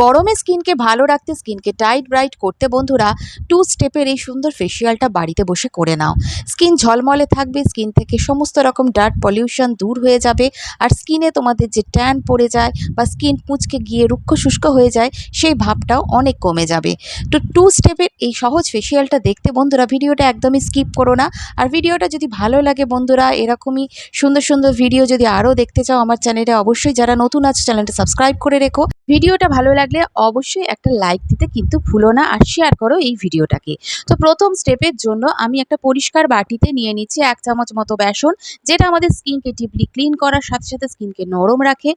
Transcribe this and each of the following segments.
গরমে স্কিনকে ভালো রাখতে, স্কিনকে টাইট ব্রাইট করতে বন্ধুরা টু স্টেপের এই সুন্দর ফেসিয়ালটা বাড়িতে বসে করে নাও। স্কিন ঝলমলে থাকবে, স্কিন থেকে সমস্ত রকম ডার্ট পলিউশন দূর হয়ে যাবে আর স্কিনে তোমাদের যে ট্যান পড়ে যায় বা স্কিন পুচকে গিয়ে রুক্ষ শুষ্ক হয়ে যায়, সেই ভাবটাও অনেক কমে যাবে। তো টু স্টেপের এই সহজ ফেসিয়ালটা দেখতে বন্ধুরা, ভিডিওটা একদমই স্কিপ করো না। আর ভিডিওটা যদি ভালো লাগে বন্ধুরা, এরকমই সুন্দর সুন্দর ভিডিও যদি আরও দেখতে চাও আমার চ্যানেলে অবশ্যই যারা নতুন আছে চ্যানেলটা সাবস্ক্রাইব করে রেখো। ভিডিওটা ভালো লাগলে অবশ্যই একটা লাইক দিতে কিন্তু ভুলো না আর শেয়ার করো এই ভিডিওটাকে। তো প্রথম স্টেপের জন্য আমি একটা পরিষ্কার বাটিতে নিয়ে নিচ্ছি এক চামচ মতো বেসন, যেটা আমাদের স্কিনকে ডিপলি ক্লিন করার সাথে সাথে স্কিনকে নরম রাখে।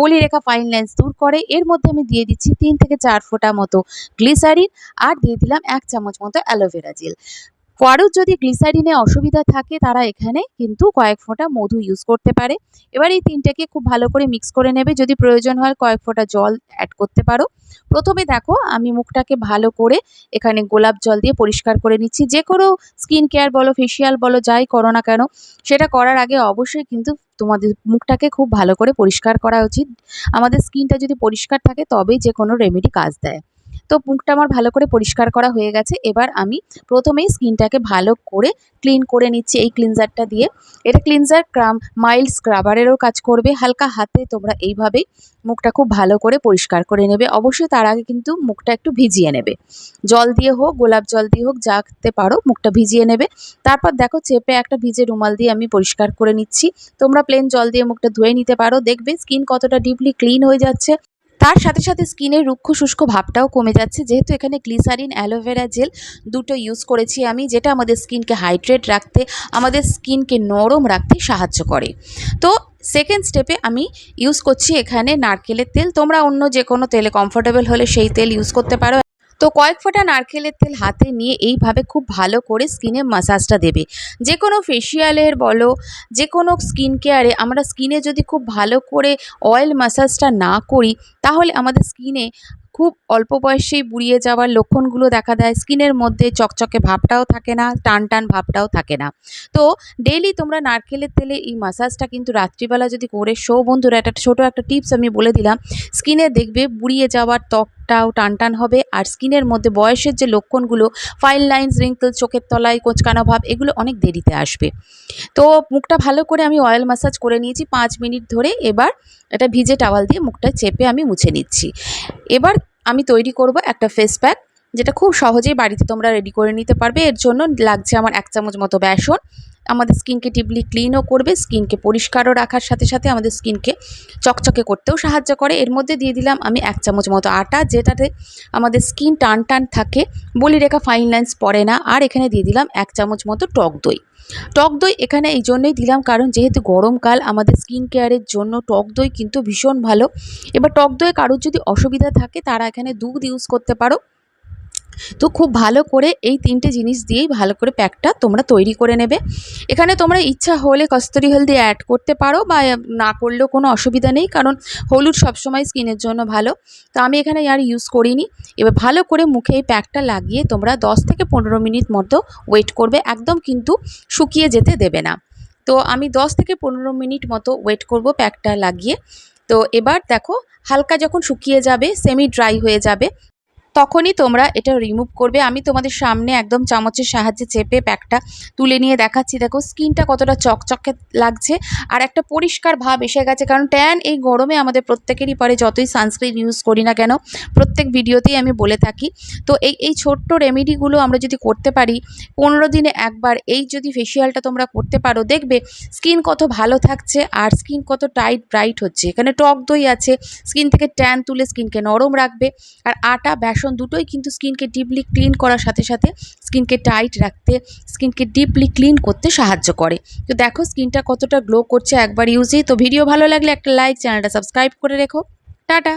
বলি রেখা ফাইন লাইন্স দূর করে, এর মধ্যে আমি দিয়ে দিচ্ছি তিন থেকে চার ফোঁটা মতো গ্লিসারিন আর দিয়ে দিলাম এক চামচ মতো অ্যালোভেরা জেল কারোর যদি গ্লিসারিনে অসুবিধা থাকে, তারা এখানে কিন্তু কয়েক ফোঁটা মধু ইউজ করতে পারে। এবার এই তিনটাকে খুব ভালো করে মিক্স করে নেবে। যদি প্রয়োজন হয় কয়েক ফোঁটা জল অ্যাড করতে পারো। প্রথমে দেখো, আমি মুখটাকে ভালো করে এখানে গোলাপ জল দিয়ে পরিষ্কার করে নিচ্ছি। যে কোনো স্কিন কেয়ার বলো ফেসিয়াল বলো, যাই করো না কেন, সেটা করার আগে অবশ্যই কিন্তু তোমাদের মুখটাকে খুব ভালো করে পরিষ্কার করা উচিত। আমাদের স্কিনটা যদি পরিষ্কার থাকে, তবেই যে কোনো রেমেডি কাজ দেয়। তো মুখটা আমার ভালো করে পরিষ্কার করা হয়ে গেছে। এবার আমি প্রথমেই স্কিনটাকে ভালো করে ক্লিন করে নিচ্ছি এই ক্লিনজারটা দিয়ে। এটা ক্লিনজার ক্রাম, মাইল্ড স্ক্রাবারেরও কাজ করবে। হালকা হাতে তোমরা এইভাবেই মুখটা খুব ভালো করে পরিষ্কার করে নেবে। অবশ্যই তার আগে কিন্তু মুখটা একটু ভিজিয়ে নেবে। জল দিয়ে হোক, গোলাপ জল দিয়ে হোক, যাতে পারো মুখটা ভিজিয়ে নেবে। তারপর দেখো চেপে একটা ভিজে রুমাল দিয়ে আমি পরিষ্কার করে নিচ্ছি। তোমরা প্লেন জল দিয়ে মুখটা ধুয়ে নিতে পারো। দেখবে স্কিন কতটা ডিপলি ক্লিন হয়ে যাচ্ছে। তার সাথে সাথে স্কিনের রুক্ষ শুষ্ক ভাবটাও কমে যাচ্ছে। যেহেতু এখানে গ্লিসারিন অ্যালোভেরা জেল দুটো ইউজ করেছি আমি, যেটা আমাদের স্কিনকে হাইড্রেট রাখতে, আমাদের স্কিনকে নরম রাখতে সাহায্য করে। তো সেকেন্ড স্টেপে আমি ইউজ করছি এখানে নারকেলের তেল। তোমরা অন্য যে কোনো তেলে কমফোর্টেবল হলে সেই তেল ইউজ করতে পারো। তো কয়েক ফোঁটা নারকেলের তেল হাতে নিয়ে এইভাবে খুব ভালো করে স্কিনে মাসাজটা দেবে। যে কোনো ফেসিয়ালের বলো যে কোনো স্কিন কেয়ারে আমরা স্কিনে যদি খুব ভালো করে অয়েল মাসাজটা না করি, তাহলে আমাদের স্কিনে খুব অল্প বয়সেই বুড়িয়ে যাওয়ার লক্ষণগুলো দেখা দেয়। স্কিনের মধ্যে চকচকে ভাবটাও থাকে না, টান টান ভাবটাও থাকে না। তো ডেইলি তোমরা নারকেলের তেলে এই মাসাজটা কিন্তু রাত্রিবেলা যদি করে শো, বন্ধুরা একটা ছোটো একটা টিপস আমি বলে দিলাম। স্কিনে দেখবে বুড়িয়ে যাওয়ার ত্বকটাও টান টানটান হবে। আর স্কিনের মধ্যে বয়সের যে লক্ষণগুলো ফাইল লাইনস রিঙ্কল চোখের তলায়, কোচকানো ভাব, এগুলো অনেক দেরিতে আসবে। তো মুখটা ভালো করে আমি অয়েল ম্যাসাজ করে নিয়েছি পাঁচ মিনিট ধরে। এবার এটা ভিজে টাওয়াল দিয়ে মুখটা চেপে আমি মুছে নিচ্ছি। এবার আমি তৈরি করব একটা ফেস প্যাক যেটা খুব সহজেই বাড়িতে তোমরা রেডি করে নিতে পারবে। এর জন্য লাগছে আমার এক চামচ মতো বেসন। আমাদের স্কিনকে টিপলি ক্লিনও করবে, স্কিনকে পরিষ্কারও রাখার সাথে সাথে আমাদের স্কিনকে চকচকে করতেও সাহায্য করে। এর মধ্যে দিয়ে দিলাম আমি এক চামচ মতো আটা, যেটাতে আমাদের স্কিন টান টান থাকে, বলি রেখা ফাইন লাইন্স পড়ে না। আর এখানে দিয়ে দিলাম এক চামচ মতো টক দই। টক দই এখানে এই জন্যই দিলাম কারণ যেহেতু গরমকাল আমাদের স্কিন কেয়ারের জন্য টক দই কিন্তু ভীষণ ভালো। এবার টক দইয়ে কারোর যদি অসুবিধা থাকে, তারা এখানে দুধ ইউজ করতে পারো। তো খুব ভালো করে এই তিনটে জিনিস দিয়েই ভালো করে প্যাকটা তোমরা তৈরি করে নেবে। এখানে তোমরা ইচ্ছা হলে কস্তুরি হলদি অ্যাড করতে পারো বা না করলেও কোনো অসুবিধা নেই, কারণ হলুদ সবসময় স্কিনের জন্য ভালো। তো আমি এখানে আর ইউজ করিনি। এবার ভালো করে মুখে এই প্যাকটা লাগিয়ে তোমরা দশ থেকে পনেরো মিনিট মতো ওয়েট করবে, একদম কিন্তু শুকিয়ে যেতে দেবে না। তো আমি দশ থেকে পনেরো মিনিট মতো ওয়েট করব প্যাকটা লাগিয়ে। তো এবার দেখো, হালকা যখন শুকিয়ে যাবে সেমি ড্রাই হয়ে যাবে তখনই তোমরা এটা রিমুভ করবে। আমি তোমাদের সামনে একদম চামচের সাহায্যে চেপে প্যাকটা তুলে নিয়ে দেখাচ্ছি। দেখো, স্কিনটা কতটা চকচকে লাগছে আর একটা পরিষ্কার ভাব এসে গেছে। কারণ ট্যান এই গরমে আমাদের প্রত্যেকেরই পরে যতই সানস্ক্রিন ইউজ করি না কেন, প্রত্যেক ভিডিওতেই আমি বলে থাকি। তো এই এই ছোট্ট রেমেডিগুলো আমরা যদি করতে পারি, পনেরো দিনে একবার এই যদি ফেসিয়ালটা তোমরা করতে পারো, দেখবে স্কিন কত ভালো থাকছে আর স্কিন কত টাইট ব্রাইট হচ্ছে। এখানে টক দই আছে স্কিন থেকে ট্যান তুলে স্কিনকে নরম রাখবে। আর আটা, বেসন দুটোই কিন্তু স্কিনকে ডিপলি ক্লিন করার সাথে সাথে স্কিনকে টাইট রাখতে, স্কিনকে ডিপলি ক্লিন করতে সাহায্য করে। তো দেখো স্কিনটা কতটা গ্লো করছে একবার ইউজেই তো ভিডিও ভালো লাগলে একটা লাইক চ্যানেলটা সাবস্ক্রাইব করে রেখো। টাটা!